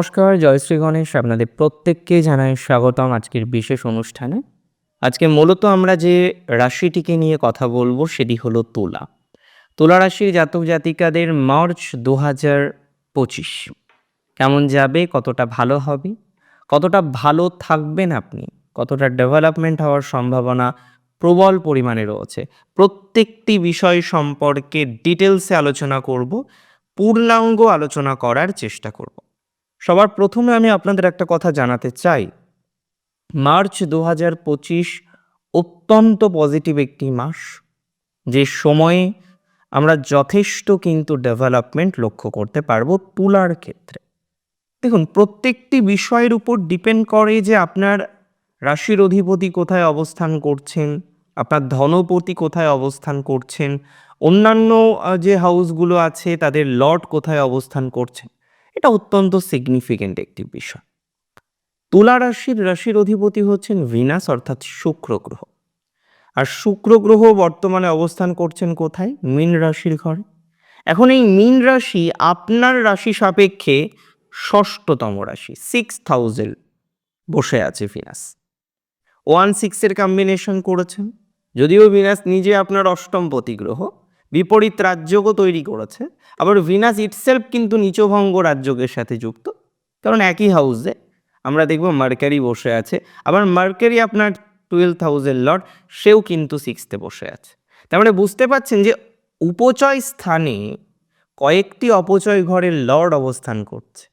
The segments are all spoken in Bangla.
নমস্কার, জয়শ্রী গণেশ, আপনাদের প্রত্যেককে জানাই স্বাগতম আজকের বিশেষ অনুষ্ঠানে। আজকে মূলত আমরা যে রাশিটিকে নিয়ে কথা বলব সেটি হলো তুলা। তুলা রাশির জাতক জাতিকাদের মার্চ দু হাজার পঁচিশ। কেমন যাবে, কতটা ভালো হবে, কতটা ভালো থাকবেন আপনি, কতটা ডেভেলপমেন্ট হওয়ার সম্ভাবনা প্রবল পরিমাণে রয়েছে, প্রত্যেকটি বিষয় সম্পর্কে ডিটেলসে আলোচনা করব, পূর্ণাঙ্গ আলোচনা করার চেষ্টা করব। সবার প্রথমে আমি আপনাদের একটা কথা জানাতে চাই। মার্চ দু হাজার পঁচিশ অত্যন্ত পজিটিভ একটি মাস, যে সময়ে আমরা যথেষ্ট কিন্তু ডেভেলপমেন্ট লক্ষ্য করতে পারব তুলার ক্ষেত্রে। দেখুন, প্রত্যেকটি বিষয়ের উপর ডিপেন্ড করে যে আপনার রাশির অধিপতি কোথায় অবস্থান করছেন, আপনার ধনপতি কোথায় অবস্থান করছেন, অন্যান্য যে হাউসগুলো আছে, তাদের লর্ড কোথায় অবস্থান করছেন। এটা অত্যন্ত সিগনিফিকেন্ট একটি বিষয়। তুলা রাশির রাশির অধিপতি হচ্ছেন ভিনাস, অর্থাৎ শুক্র গ্রহ। আর শুক্র গ্রহ বর্তমানে অবস্থান করছেন কোথায়? মীন রাশির ঘরে। এখন এই মীন রাশি আপনার রাশি সাপেক্ষে ষষ্ঠতম রাশি সিক্স থাউজেন্ড বসে আছে ভিনাস। ওয়ান সিক্সের কম্বিনেশন করেছেন। যদিও ভিনাস নিজে আপনার অষ্টম পতি গ্রহ বিপরীত রাজ্যকও তৈরি করেছে। আবার ভিনাস ইটসেলফ কিন্তু নিচভঙ্গ রাজ্যকের সাথে যুক্ত। কারণ একই হাউসে আমরা দেখব মার্কারি বসে আছে। আবার মার্কারি আপনার টুয়েলভ থাউজেন্ড লর্ড সেও কিন্তু সিক্সতে বসে আছে। তার মানে বুঝতে পারছেন যে উপচয় স্থানে কয়েকটি অপচয় ঘরের লর্ড অবস্থান করছে।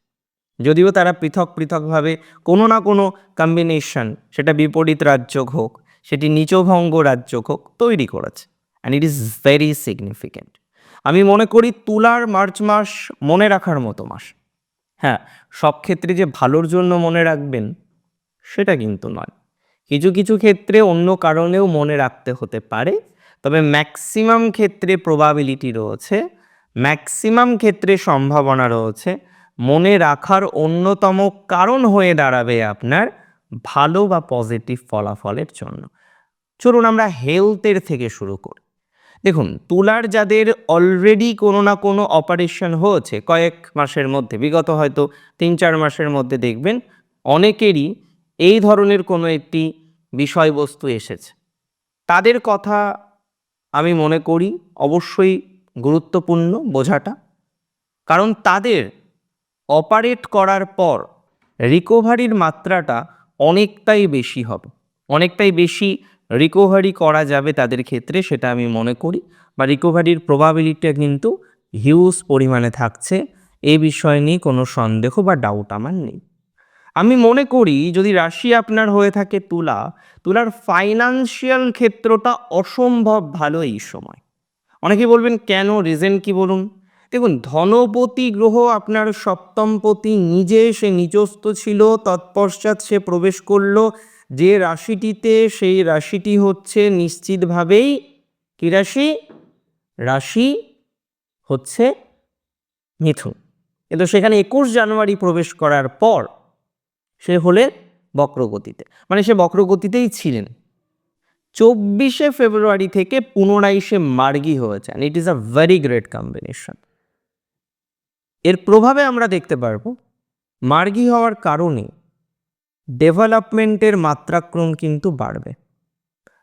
যদিও তারা পৃথক পৃথকভাবে কোনো না কোনো কম্বিনেশন সেটা বিপরীত রাজ্যক হোক, সেটি নিচভঙ্গ রাজ্যক হোক তৈরি করেছে। And it is very significant আমি মনে করি তুলার মার্চ মাস মনে রাখার মতো মাস। হ্যাঁ সব ক্ষেত্রে যে ভালোর জন্য মনে রাখবেন, সেটা কিন্তু নয়। কিছু কিছু ক্ষেত্রে অন্য কারণেও মনে রাখতে হতে পারে, তবে ম্যাক্সিমাম ক্ষেত্রে প্রবাবিলিটি রয়েছে, ম্যাক্সিমাম ক্ষেত্রে সম্ভাবনা রয়েছে, মনে রাখার অন্যতম কারণ হয়ে দাঁড়াবে আপনার ভালো বা পজিটিভ ফলাফলের জন্য। চলুন আমরা হেলথের থেকে শুরু করি। দেখুন, তুলার যাদের অলরেডি কোনো না কোনো অপারেশন হয়েছে কয়েক মাসের মধ্যে। বিগত হয়তো তিন চার মাসের মধ্যে দেখবেন অনেকেরই এই ধরনের কোনো একটি বিষয়বস্তু এসেছে। তাদের কথা আমি মনে করি অবশ্যই গুরুত্বপূর্ণ বোঝাটা। কারণ তাদের অপারেট করার পর রিকভারির মাত্রাটা অনেকটাই বেশি হবে। অনেকটাই বেশি রিকভারি করা যাবে তাদের ক্ষেত্রে, সেটা আমি মনে করি। বা রিকভারির প্রবাবিলিটিটা কিন্তু হিউজ পরিমাণে থাকছে। এ বিষয় নিয়ে কোনো সন্দেহ বা ডাউট আমার নেই। আমি মনে করি, যদি রাশি আপনার হয়ে থাকে তুলা, তুলার ফাইনান্সিয়াল ক্ষেত্রটা অসম্ভব ভালো এই সময়। অনেকে বলবেন, কেন? রিজন কি বলুন? দেখুন, ধনপতি গ্রহ আপনার সপ্তমপতি, নিজে সে নিচস্থ ছিল, তৎপশ্চাৎ সে প্রবেশ করল যে রাশিটিতে সেই রাশিটি হচ্ছে নিশ্চিতভাবেই কি রাশি? রাশি হচ্ছে মিথুন। কিন্তু সেখানে একুশ জানুয়ারি প্রবেশ করার পর সে হলে বক্রগতিতে। মানে সে বক্রগতিতেই ছিলেন। চব্বিশে ফেব্রুয়ারি থেকে পুনরায় সে মার্গী হয়েছে it is a very great combination এর প্রভাবে আমরা দেখতে পারব, মার্গি হওয়ার কারণে ডেভেলপমেন্টের মাত্রাক্রম কিন্তু বাড়বে।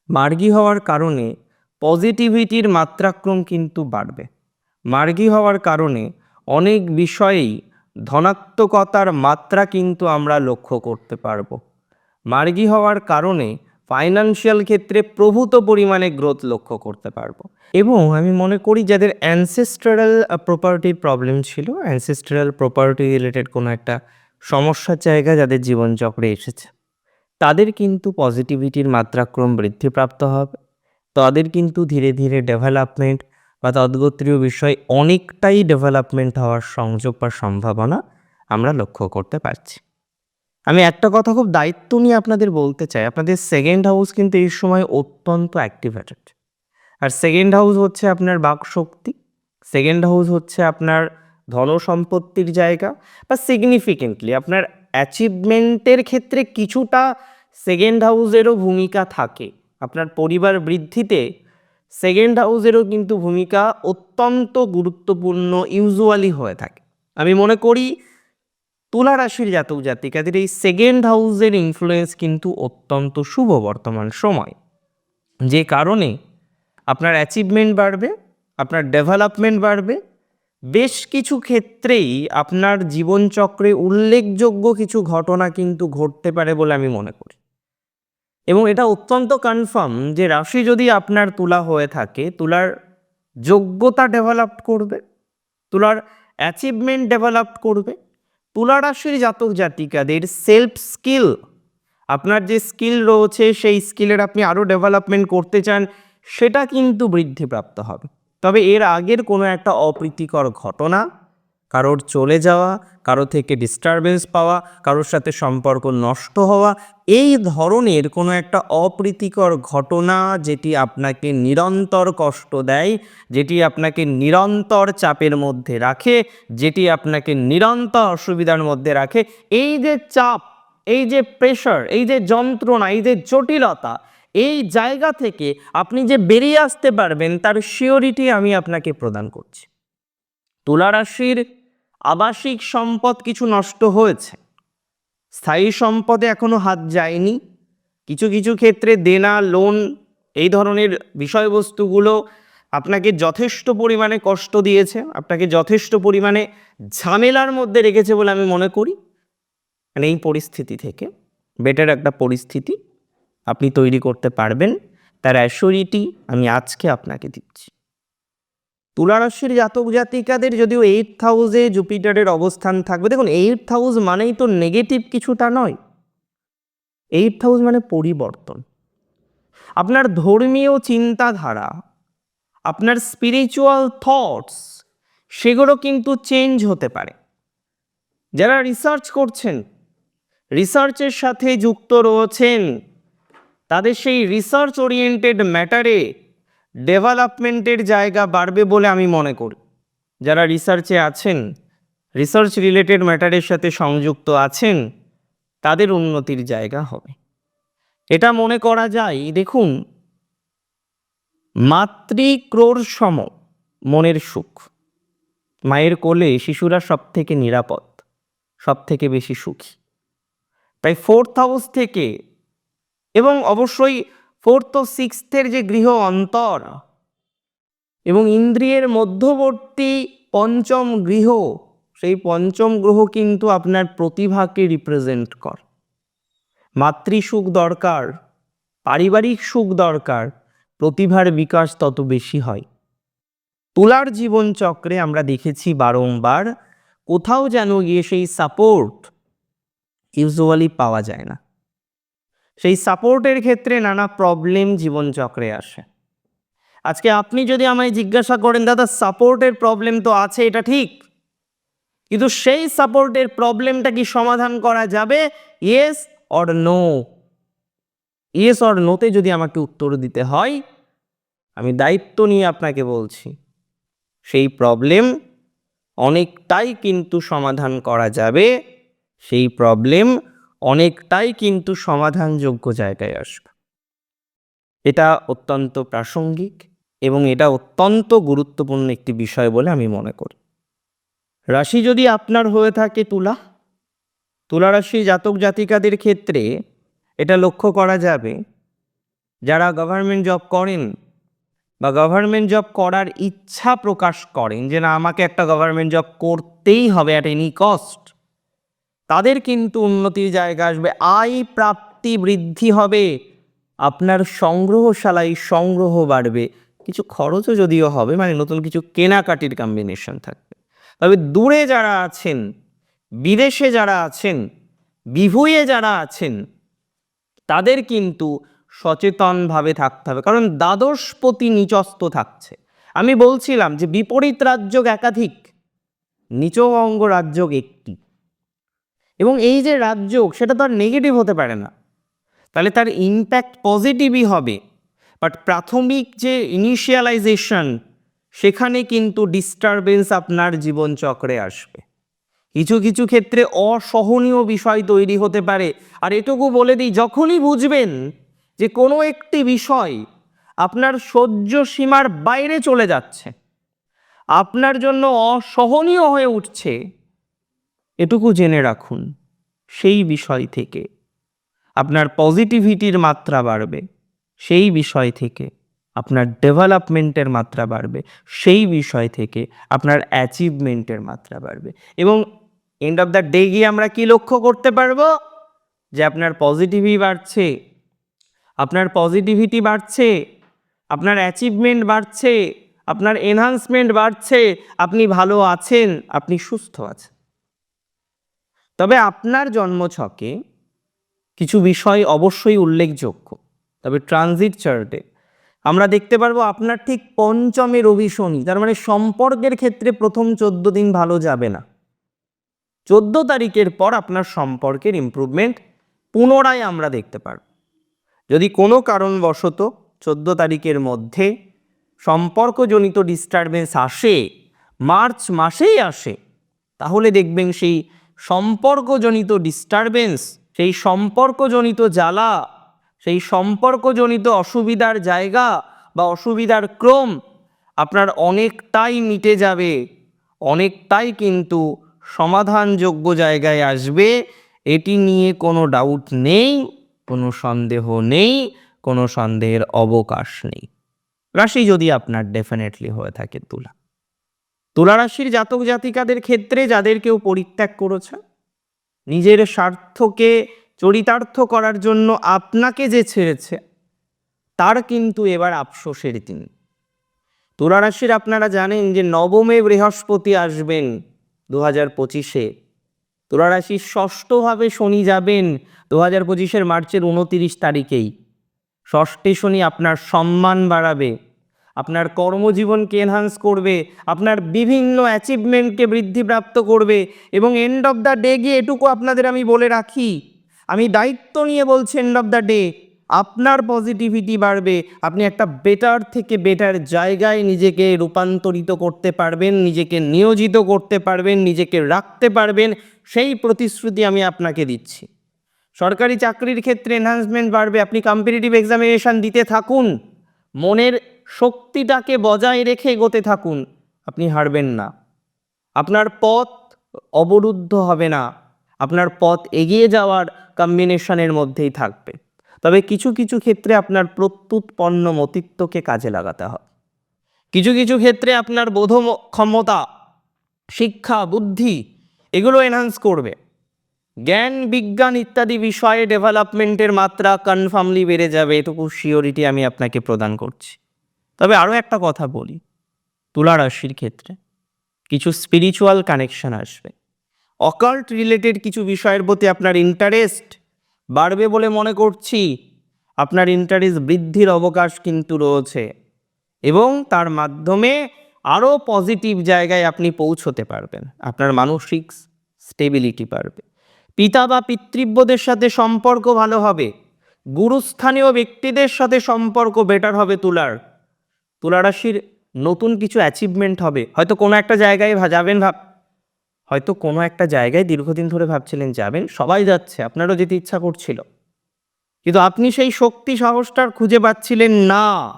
মার্গী হওয়ার কারণে পজিটিভিটির মাত্রাক্রম কিন্তু বাড়বে। মার্গী হওয়ার কারণে অনেক বিষয়েই ধনাত্মকতার মাত্রা কিন্তু আমরা লক্ষ্য করতে পারব। মার্গী হওয়ার কারণে ফাইনান্সিয়াল ক্ষেত্রে প্রভূত পরিমাণে গ্রোথ লক্ষ্য করতে পারব। এবং আমি মনে করি যাদের অ্যানসেস্ট্রাল প্রপার্টির প্রবলেম ছিল, অ্যানসেস্ট্রাল প্রপার্টি রিলেটেড কোনো একটা সমস্যার জায়গা যাদের জীবনচক্রে এসেছে। তাদের কিন্তু পজিটিভিটির মাত্রাক্রম বৃদ্ধিপ্রাপ্ত হবে। তাদের কিন্তু ধীরে ধীরে ডেভেলপমেন্ট বা তদ্গোত্রীয় বিষয় অনেকটাই ডেভেলপমেন্ট হওয়ার সংযোগ বা সম্ভাবনা আমরা লক্ষ্য করতে পারছি। আমি একটা কথা খুব দায়িত্ব নিয়ে আপনাদের বলতে চাই। আপনাদের সেকেন্ড হাউস কিন্তু এই সময় অত্যন্ত অ্যাক্টিভেটেড আর সেকেন্ড হাউস হচ্ছে আপনার বাকশক্তি। সেকেন্ড হাউস হচ্ছে আপনার ধনসম্পত্তির জায়গা বা সিগনিফিকেন্টলি আপনার অ্যাচিভমেন্টের ক্ষেত্রে কিছুটা সেকেন্ড হাউসেরও ভূমিকা থাকে। আপনার পরিবার বৃদ্ধিতে সেকেন্ড হাউসেরও কিন্তু ভূমিকা অত্যন্ত গুরুত্বপূর্ণ ইউজুয়ালি হয়ে থাকে। আমি মনে করি তুলা রাশির জাতক জাতিকাদের এই সেকেন্ড হাউসের ইনফ্লুয়েন্স কিন্তু অত্যন্ত শুভ বর্তমান সময়। যে কারণে আপনার অ্যাচিভমেন্ট বাড়বে, আপনার ডেভেলপমেন্ট বাড়বে বেশ কিছু ক্ষেত্রেই আপনার জীবনচক্রে উল্লেখযোগ্য কিছু ঘটনা কিন্তু ঘটতে পারে বলে আমি মনে করি। এবং এটা অত্যন্ত কনফার্ম যে রাশি যদি আপনার তুলা হয়ে থাকে, তুলার যোগ্যতা ডেভেলপ করবে, তুলার অ্যাচিভমেন্ট ডেভেলপ করবে, তুলা রাশির জাতক জাতিকাদের সেলফ স্কিল আপনার যে স্কিল রয়েছে, সেই স্কিলের আপনি আরও ডেভেলপমেন্ট করতে চান, সেটা কিন্তু বৃদ্ধিপ্রাপ্ত হবে। তবে এর আগের কোনো একটা অপ্রীতিকর ঘটনা, কারোর চলে যাওয়া, কারও থেকে ডিস্টারবেন্স পাওয়া, কারোর সাথে সম্পর্ক নষ্ট হওয়া, এই ধরনের কোনো একটা অপ্রীতিকর ঘটনা যেটি আপনাকে নিরন্তর কষ্ট দেয়, যেটি আপনাকে নিরন্তর চাপের মধ্যে রাখে, যেটি আপনাকে নিরন্তর অসুবিধার মধ্যে রাখে, এই যে চাপ, এই যে প্রেশার এই যে যন্ত্রণা, এই যে জটিলতা এই জায়গা থেকে আপনি যে বেরিয়ে আসতে পারবেন, তার শিওরিটি আমি আপনাকে প্রদান করছি। তুলা রাশির আবাসিক সম্পদ কিছু নষ্ট হয়েছে। স্থায়ী সম্পদে এখনও হাত যায়নি। কিছু কিছু ক্ষেত্রে দেনা লোন এই ধরনের বিষয়বস্তুগুলো আপনাকে যথেষ্ট পরিমাণে কষ্ট দিয়েছে, আপনাকে যথেষ্ট পরিমাণে ঝামেলার মধ্যে রেখেছে বলে আমি মনে করি। মানে এই পরিস্থিতি থেকে বেটার একটা পরিস্থিতি আপনি তৈরি করতে পারবেন। তার অ্যাসিউরিটি আমি আজকে আপনাকে দিচ্ছি। তুলা রাশির জাতক জাতিকাদের যদিও এইট হাউসে জুপিটারের অবস্থান থাকবে। দেখুন এইট হাউস মানেই তো নেগেটিভ কিছুটা নয়। এইট হাউস মানে পরিবর্তন। আপনার ধর্মীয় চিন্তাধারা, আপনার স্পিরিচুয়াল থটস সেগুলো কিন্তু চেঞ্জ হতে পারে। যারা রিসার্চ করছেন রিসার্চের সাথে যুক্ত রয়েছেন তাদের সেই রিসার্চ ওরিয়েন্টেড ম্যাটারে ডেভেলপমেন্টের জায়গা বাড়বে বলে আমি মনে করি। যারা রিসার্চে আছেন রিসার্চ রিলেটেড ম্যাটারের সাথে সংযুক্ত আছেন, তাদের উন্নতির জায়গা হবে। এটা মনে করা যায়, দেখুন মাতৃক্রোর সম মনের সুখ। মায়ের কোলে শিশুরা সব থেকে নিরাপদ সব থেকে বেশি সুখী। তাই ফোর্থ হাউস থেকে এবং অবশ্যই ফোর্থ ও সিক্সথের যে গৃহ অন্তর এবং ইন্দ্রিয়ের মধ্যবর্তী পঞ্চম গৃহ, সেই পঞ্চম গ্রহ কিন্তু আপনার প্রতিভাকে রিপ্রেজেন্ট কর। মাতৃসুখ দরকার, পারিবারিক সুখ দরকার, প্রতিভার বিকাশ তত বেশি হয়। তুলার জীবনচক্রে আমরা দেখেছি বারংবার কোথাও যেন গিয়ে সেই সাপোর্ট ইউজুয়ালি পাওয়া যায় না। সেই সাপোর্টের ক্ষেত্রে নানা প্রবলেম জীবনচক্রে আসে। আজকে আপনি যদি আমায় জিজ্ঞাসা করেন, দাদা, সাপোর্টের প্রবলেম তো আছে, এটা ঠিক? কিন্তু সেই সাপোর্টের প্রবলেমটা কি সমাধান করা যাবে? Yes or no yes or নোতে যদি আমাকে উত্তর দিতে হয়, আমি দায়িত্ব নিয়ে আপনাকে বলছি, সেই প্রবলেম অনেকটাই কিন্তু সমাধান করা যাবে। সেই প্রবলেম অনেকটাই কিন্তু সমাধানযোগ্য জায়গায় আসবে। এটা অত্যন্ত প্রাসঙ্গিক এবং এটা অত্যন্ত গুরুত্বপূর্ণ একটি বিষয় বলে আমি মনে করি। রাশি যদি আপনার হয়ে থাকে তুলা তুলা রাশি জাতক জাতিকাদের ক্ষেত্রে এটা লক্ষ্য করা যাবে, যারা গভর্নমেন্ট জব করেন বা গভর্নমেন্ট জব করার ইচ্ছা প্রকাশ করেন যে না, আমাকে একটা গভর্নমেন্ট জব করতেই হবে অ্যাট এনি কস্ট তাদের কিন্তু উন্নতির জায়গা আসবে। আয় প্রাপ্তি বৃদ্ধি হবে। আপনার সংগ্রহশালায় সংগ্রহ বাড়বে। কিছু খরচও যদিও হবে মানে নতুন কিছু কেনাকাটির কম্বিনেশন থাকবে। তবে দূরে যারা আছেন, বিদেশে যারা আছেন, বিভুয়ে যারা আছেন, তাদের কিন্তু সচেতনভাবে থাকতে হবে। কারণ দ্বাদশপতি নিচস্ত থাকছে। আমি বলছিলাম যে বিপরীত রাজ্যক একাধিক নিচ অঙ্গ রাজ্যক একটি। এবং এই যে রাজযোগ সেটা তো আর নেগেটিভ হতে পারে না। তাহলে তার ইম্প্যাক্ট পজিটিভই হবে। বাট প্রাথমিক যে ইনিশিয়ালাইজেশন সেখানে কিন্তু ডিস্টারবেন্স আপনার জীবনচক্রে আসবে। কিছু কিছু ক্ষেত্রে অসহনীয় বিষয় তৈরি হতে পারে। আর এটুকু বলে দিই, যখনই বুঝবেন যে কোনো একটি বিষয় আপনার সহ্য সীমার বাইরে চলে যাচ্ছে, আপনার জন্য অসহনীয় হয়ে উঠছে এটুকু জেনে রাখুন, সেই বিষয় থেকে। আপনার পজিটিভিটির মাত্রা বাড়বে, সেই বিষয় থেকে। আপনার ডেভেলপমেন্টের মাত্রা বাড়বে, সেই বিষয় থেকে আপনার অ্যাচিভমেন্টের মাত্রা বাড়বে। এবং এন্ড অফ দ্য ডে গিয়ে আমরা কি লক্ষ্য করতে পারব? যে আপনার পজিটিভই বাড়ছে, আপনার পজিটিভিটি বাড়ছে, আপনার অ্যাচিভমেন্ট বাড়ছে, আপনার এনহান্সমেন্ট বাড়ছে, আপনি ভালো আছেন, আপনি সুস্থ আছেন। তবে আপনার জন্মছকে কিছু বিষয় অবশ্যই উল্লেখযোগ্য। তবে ট্রানজিট চার্টে আমরা দেখতে পারব আপনার ঠিক পঞ্চমে রবি শনি, তার মানে সম্পর্কের ক্ষেত্রে প্রথম চোদ্দ দিন ভালো যাবে না। চোদ্দ তারিখের পর আপনার সম্পর্কের ইমপ্রুভমেন্ট পুনরায় আমরা দেখতে পারব। যদি কোনো কারণবশত চোদ্দ তারিখের মধ্যে সম্পর্কজনিত ডিস্টারবেন্স আসে, মার্চ মাসেই আসে, তাহলে দেখবেন সেই সম্পর্কজনিত ডিস্টারবেন্স সেই সম্পর্কজনিত জ্বালা, সেই সম্পর্কজনিত অসুবিধার জায়গা বা অসুবিধার ক্রম আপনার অনেকটাই মিটে যাবে, অনেকটাই কিন্তু সমাধানযোগ্য জায়গায় আসবে। এটি নিয়ে কোনো ডাউট নেই, কোনো সন্দেহ নেই, কোনো সন্দেহের অবকাশ নেই। রাশি যদি আপনার ডেফিনেটলি হয়ে থাকে, তুলা। তুলা রাশির জাতক জাতিকাদের ক্ষেত্রে যাদের কেউ পরিত্যাগ করেছে, নিজের স্বার্থকে চরিতার্থ করার জন্য আপনাকে যে ছেড়েছে, তার কিন্তু এবার আফসোসের দিন। তুলা রাশির আপনারা জানেন যে নবমে বৃহস্পতি আসবেন দু হাজার পঁচিশে। তুলা রাশির ষষ্ঠভাবে শনি যাবেন দু হাজার পঁচিশের মার্চের উনতিরিশ তারিখেই। ষষ্ঠে শনি আপনার সম্মান বাড়াবে। আপনার কর্মজীবনকে এনহান্স করবে, আপনার বিভিন্ন অ্যাচিভমেন্টকে বৃদ্ধিপ্রাপ্ত করবে এবং এন্ড অফ দ্য ডে গিয়ে এটুকু আপনাদের আমি বলে রাখি। আমি দায়িত্ব নিয়ে বলছি এন্ড অফ দ্য ডে আপনার পজিটিভিটি বাড়বে, আপনি একটা বেটার থেকে বেটার জায়গায় নিজেকে রূপান্তরিত করতে পারবেন, নিজেকে নিয়োজিত করতে পারবেন, নিজেকে রাখতে পারবেন, সেই প্রতিশ্রুতি আমি আপনাকে দিচ্ছি। সরকারি চাকরির ক্ষেত্রে এনহান্সমেন্ট বাড়বে, আপনি কম্পিটিটিভ এক্সামিনেশান দিতে থাকুন। মনের শক্তিটাকে বজায় রেখে এগোতে থাকুন, আপনি হারবেন না। আপনার পথ অবরুদ্ধ হবে না, আপনার পথ এগিয়ে যাওয়ার কম্বিনেশনের মধ্যেই থাকবে। তবে কিছু কিছু ক্ষেত্রে আপনার প্রত্যুৎপন্ন মতিত্বকে কাজে লাগাতে হবে। কিছু কিছু ক্ষেত্রে আপনার বোধ ক্ষমতা শিক্ষা, বুদ্ধি, এগুলো এনহান্স করবে। জ্ঞান, বিজ্ঞান ইত্যাদি বিষয়ে ডেভেলপমেন্টের মাত্রা কনফার্মলি বেড়ে যাবে, এটুকু শিওরিটি আমি আপনাকে প্রদান করছি। তবে আরও একটা কথা বলি, তুলা রাশির ক্ষেত্রে কিছু স্পিরিচুয়াল কানেকশন আসবে। অকাল্ট রিলেটেড কিছু বিষয়ের প্রতি আপনার ইন্টারেস্ট বাড়বে বলে মনে করছি, আপনার ইন্টারেস্ট বৃদ্ধির অবকাশ কিন্তু রয়েছে এবং তার মাধ্যমে আরও পজিটিভ জায়গায় আপনি পৌঁছতে পারবেন, আপনার মানসিক স্টেবিলিটি বাড়বে। পিতা বা পিতৃব্যদের সাথে সম্পর্ক ভালো হবে। গুরুস্থানীয় ব্যক্তিদের সাথে সম্পর্ক বেটার হবে তুলার। তুলা রাশির নতুন কিছু অ্যাচিভমেন্ট হবে। হয়তো কোনো একটা জায়গায় যাবেন ভাব হয়তো কোনো একটা জায়গায় দীর্ঘদিন ধরে ভাবছিলেন, যাবেন, সবাই যাচ্ছে, আপনারও যেতে ইচ্ছা করছিল। কিন্তু আপনি সেই শক্তি সাহসটার খুঁজে পাচ্ছিলেন না।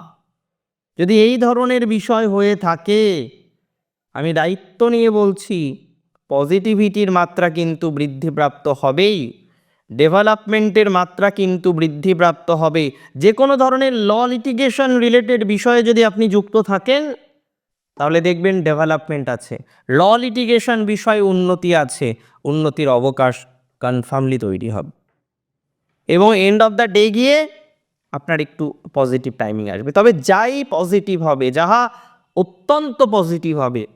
যদি এই ধরনের বিষয় হয়ে থাকে, আমি দায়িত্ব নিয়ে বলছি পজিটিভিটির মাত্রা কিন্তু বৃদ্ধিপ্রাপ্ত হবেই। ডেভেলপমেন্টের মাত্রা কিন্তু বৃদ্ধিপ্রাপ্ত হবে যে কোনো ধরনের ল লিটিগেশন রিলেটেড বিষয়ে যদি আপনি যুক্ত থাকেন, তাহলে দেখবেন ডেভেলপমেন্ট আছে। ল লিটিগেশন বিষয়ে উন্নতি আছে। উন্নতির অবকাশ কনফার্মলি তৈরি হবে। এবং এন্ড অফ দ্য ডে গিয়ে আপনার একটু পজিটিভ টাইমিং আসবে। তবে যাই পজিটিভ হবে, যাহা অত্যন্ত পজিটিভ হবে,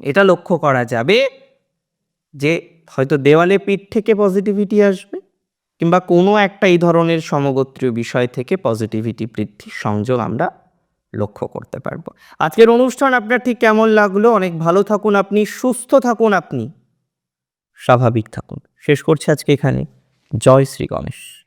এটা লক্ষ্য করা যাবে যে হয়তো দেওয়ালে পিঠ থেকে পজিটিভিটি আসবে কিংবা কোনো একটা এই ধরনের সমগোত্রীয় বিষয় থেকে পজিটিভিটি বৃদ্ধির সংযোগ আমরা লক্ষ্য করতে পারব। আজকের অনুষ্ঠান আপনার ঠিক কেমন লাগল? অনেক ভালো থাকুন আপনি, সুস্থ থাকুন আপনি। স্বাভাবিক থাকুন। শেষ করছি আজকে এখানে। জয় শ্রী গণেশ।